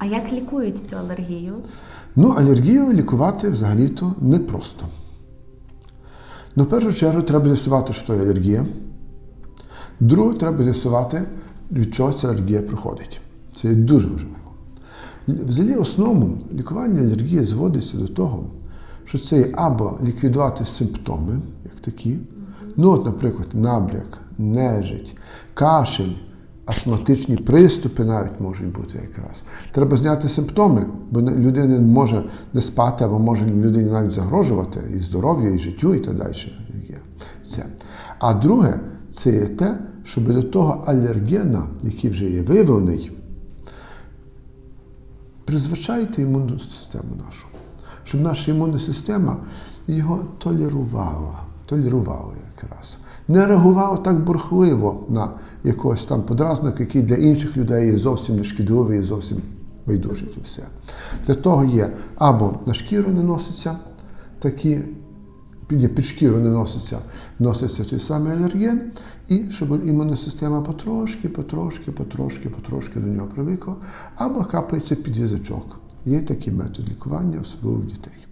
А як лікують цю алергію? Ну, алергію лікувати взагалі-то непросто. Ну, в першу чергу треба з'ясувати, що є алергія. Друге, треба з'ясувати, від чого ця алергія приходить. Це є дуже важливо. Взагалі, основному лікування алергії зводиться до того, що це або ліквідувати симптоми, як такі, ну, от, наприклад, набряк, нежить, кашель, астматичні приступи навіть можуть бути якраз. Треба зняти симптоми, бо людина може не спати, або може людині навіть загрожувати і здоров'ю, і життю, і так далі. Це. А друге, це є те, щоб до того алергена, який вже є виявлений, призвичайте імунну систему нашу, щоб наша імунна система його толерувала, толерувала якраз. Не реагувала так бурхливо на якогось там подразника, який для інших людей є зовсім не шкідливий і зовсім байдужий і все. Для того є або на шкіру не носиться такі під шкіру не носиться, носиться той самий алерген, і щоб імунна система потрошки, потрошки, потрошки, потрошки до нього привикла, або капається під язичок. Є такий метод лікування, особливо в дітей.